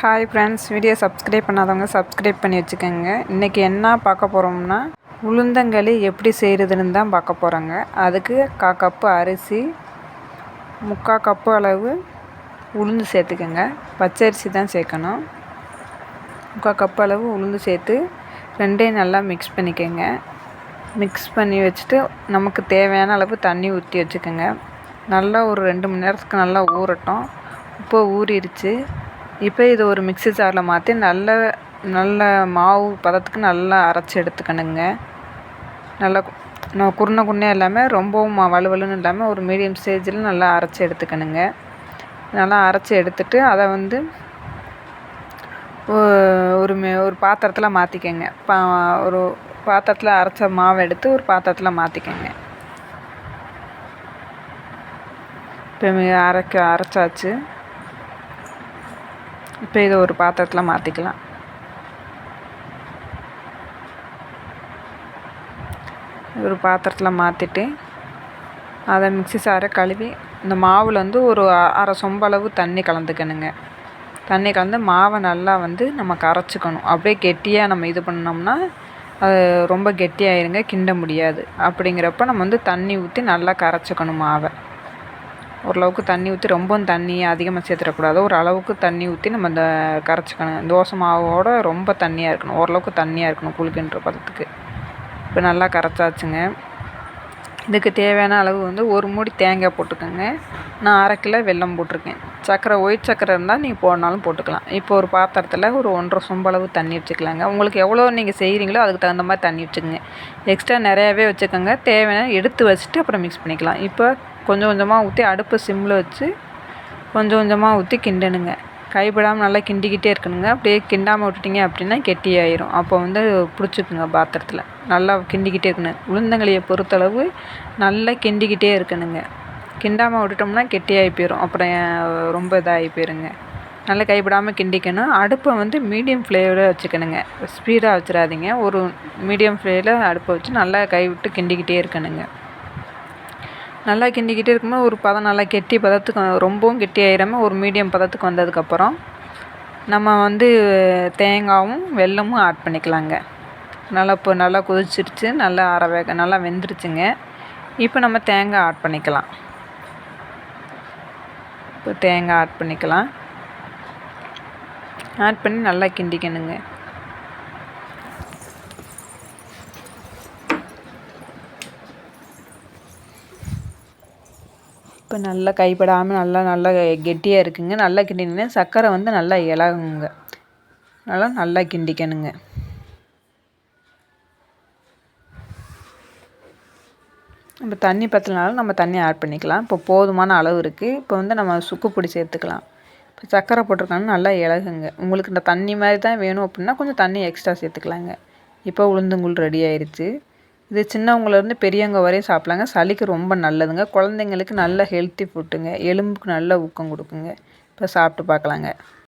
Hi friends video subscribe பண்ணாதவங்க subscribe பண்ணி வச்சுக்கோங்க. இன்றைக்கி என்ன பார்க்க போகிறோம்னா உளுந்தங்களி எப்படி செய்கிறதுன்னு தான் பார்க்க போகிறோங்க அதுக்கு கா கப்பு அரிசி முக்கால் கப்பு அளவு உளுந்து சேர்த்துக்கோங்க. பச்சரிசி தான் சேர்க்கணும். முக்கால் கப்பு அளவு உளுந்து சேர்த்து ரெண்டையும் நல்லா மிக்ஸ் பண்ணிக்கோங்க. மிக்ஸ் பண்ணி வச்சுட்டு நமக்கு தேவையான அளவு தண்ணி ஊற்றி வச்சுக்கோங்க. நல்லா ஒரு ரெண்டு மணி நேரத்துக்கு நல்லா ஊறட்டும். இப்போ ஊறிடுச்சு. இப்போ இது ஒரு மிக்ஸி ஜாரில் மாற்றி நல்ல நல்ல மாவு பதத்துக்கு நல்லா அரைச்சி எடுத்துக்கணுங்க. நல்லா நான் குருணை குருணையாக இல்லாமல் ரொம்பவும் வலுவலுன்னு இல்லாமல் ஒரு மீடியம் ஸ்டேஜில் நல்லா அரைச்சி எடுத்துக்கணுங்க. நல்லா அரைச்சி எடுத்துட்டு அதை வந்து ஒரு ஒரு பாத்திரத்தில் மாற்றிக்கங்க பா ஒரு பாத்திரத்தில் அரைச்ச மாவை எடுத்து ஒரு பாத்திரத்தில் மாற்றிக்கங்க இப்போ அரைக்க அரைச்சாச்சு. இப்போ இதை ஒரு பாத்திரத்தில் மாற்றிக்கலாம் ஒரு பாத்திரத்தில் மாற்றிட்டு அதை மிக்சி சாரை கழுவி இந்த மாவில் வந்து ஒரு அரை சொம்பளவு தண்ணி கலந்துக்கணுங்க. தண்ணி கலந்து மாவை நல்லா வந்து நம்ம கரைச்சிக்கணும். அப்படியே கெட்டியாக நம்ம இது பண்ணோம்னா அது ரொம்ப கெட்டியாயிருங்க கிண்ட முடியாது. அப்படிங்கிறப்ப நம்ம வந்து தண்ணி ஊற்றி நல்லா கரைச்சிக்கணும் மாவை. ஓரளவுக்கு தண்ணி ஊற்றி ரொம்பவும் தண்ணி அதிகமாக சேர்த்துடக்கூடாது. ஒரு அளவுக்கு தண்ணி ஊற்றி நம்ம இந்த கரைச்சிக்கணும். தோசை மாவோட ரொம்ப தண்ணியாக இருக்கணும். ஓரளவுக்கு தண்ணியாக இருக்கணும் குளிக்கின்ற பதத்துக்கு. இப்போ நல்லா கரைச்சாச்சுங்க. இதுக்கு தேவையான அளவு வந்து ஒரு மூடி தேங்காய் போட்டுக்கோங்க. நான் அரை கிலோ வெல்லம் போட்டிருக்கேன். சக்கரை ஒயிட் சக்கரை இருந்தால் நீங்கள் போடனாலும் போட்டுக்கலாம். இப்போ ஒரு பாத்திரத்தில் ஒரு ஒன்றரை சொம்பளவு தண்ணி வச்சுக்கலாங்க. உங்களுக்கு எவ்வளோ நீங்கள் செய்கிறீங்களோ அதுக்கு தகுந்த மாதிரி தண்ணி வச்சுக்கோங்க. எக்ஸ்ட்ரா நிறையாவே வச்சுக்கோங்க. தேவையான எடுத்து வச்சுட்டு அப்புறம் மிக்ஸ் பண்ணிக்கலாம். இப்போ கொஞ்சம் கொஞ்சமாக ஊற்றி அடுப்பு சிம்மில் வச்சு கொஞ்சம் கொஞ்சமாக ஊற்றி கிண்டணுங்க. கைப்படாமல் நல்லா கிண்டிக்கிட்டே இருக்கணுங்க. அப்படியே கிண்டாமல் விட்டுட்டிங்க அப்படின்னா கெட்டியாயிரும் அப்போ வந்து பிடிச்சிக்குங்க பாத்திரத்தில். நல்லா கிண்டிக்கிட்டே இருக்கணும். உளுந்தங்களியை பொறுத்தளவு நல்லா கிண்டிக்கிட்டே இருக்கணுங்க. கிண்டாமல் விட்டுட்டோம்னா கெட்டியாகி போயிடும் அப்புறம் ரொம்ப இதாகி போயிருங்க. நல்லா கைப்படாமல் கிண்டிக்கணும். அடுப்பை வந்து மீடியம் ஃப்ளேவில் வச்சுக்கணுங்க. ஸ்பீடாக வச்சிடாதீங்க. ஒரு மீடியம் ஃப்ளேவில் அடுப்பை வச்சு நல்லா கை விட்டு கிண்டிக்கிட்டே இருக்கணுங்க. நல்லா கிண்டிக்கிட்டே இருக்கும்போது ஒரு பதம் நல்லா கெட்டி பதத்துக்கு ரொம்பவும் கெட்டி ஆயிடாமல் ஒரு மீடியம் பதத்துக்கு வந்ததுக்கப்புறம் நம்ம வந்து தேங்காயும் வெல்லமும் ஆட் பண்ணிக்கலாங்க. நல்லா இப்போ நல்லா கொதிச்சிருச்சு நல்லா அரை வேக நல்லா வெந்துருச்சுங்க. இப்போ நம்ம தேங்காய் ஆட் பண்ணிக்கலாம். இப்போ தேங்காய் ஆட் பண்ணிக்கலாம். ஆட் பண்ணி நல்லா கிண்டிக்கணுங்க. இப்போ நல்லா கைப்படாமல் நல்லா நல்லா கெட்டியாக இருக்குங்க. நல்லா கிண்டினீங்கன்னா சர்க்கரை வந்து நல்லா இலகுங்க. நல்லா நல்லா கிண்டிக்கணுங்க. இப்போ தண்ணி பற்றலனாலும் நம்ம தண்ணி ஆட் பண்ணிக்கலாம். இப்போ போதுமான அளவு இருக்குது இப்போ வந்து நம்ம சுக்கு பொடி சேர்த்துக்கலாம். இப்போ சர்க்கரை போட்டிருக்காங்க நல்லா இலகுங்க. உங்களுக்கு இந்த தண்ணி மாதிரி தான் வேணும் அப்படின்னா கொஞ்சம் தண்ணி எக்ஸ்ட்ரா சேர்த்துக்கலாங்க. இப்போ உளுந்தங்கூழ் ரெடி ஆயிடுச்சு இது சின்னவங்கலேருந்து பெரியவங்க வரையும் சாப்பிட்லாங்க. சளிக்கு ரொம்ப நல்லதுங்க. குழந்தைங்களுக்கு நல்ல ஹெல்த்தி ஃபுட்டுங்க எலும்புக்கு நல்ல ஊக்கம் கொடுக்குங்க. இப்போ சாப்பிட்டு பார்க்கலாங்க.